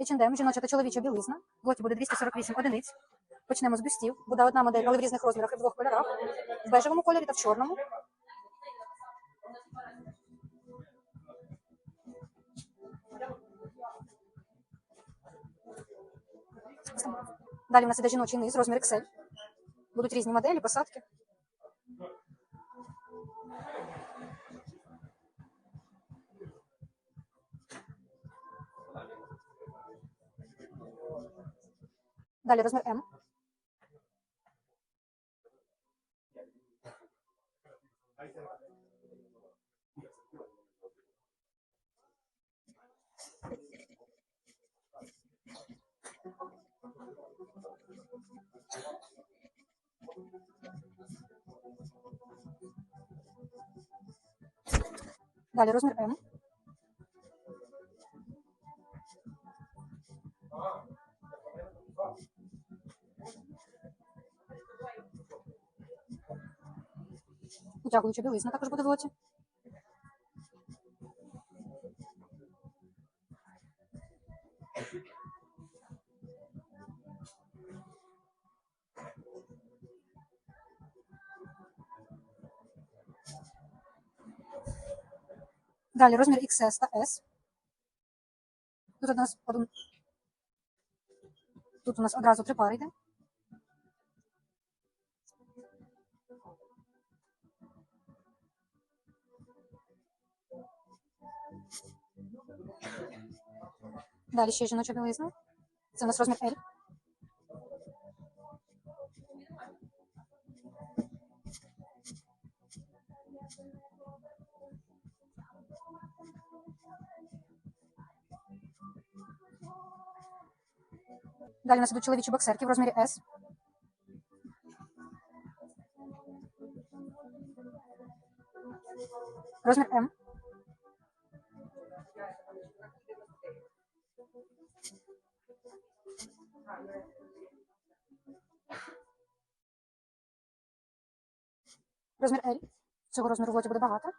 H&M, жіноча та чоловіча білизна. В лоті буде 248 одиниць. Почнемо з бюстів. Буде одна модель, але в різних розмірах і в двох кольорах. В бежевому кольорі та в чорному. Далі у нас іде жіночий низ, розмір XL. Будуть різні моделі, посадки. Далі розмір М. Далі розмір М. Утягуюча білизна також буде в лоті. Далі розмір XS та S. Тут у нас. Тут у нас одразу три пари йде. Далі ще жіноча білизна. Це у нас розмір L. Далі у нас ідуть чоловічі боксерки в розмірі S. Розмір М. Розмір L. Цього розміру в буде багато.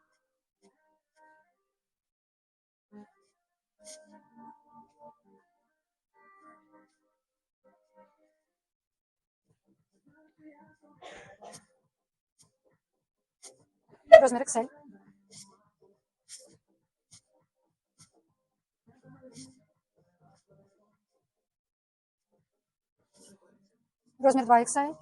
Розмір XL. Розмір 2 XL.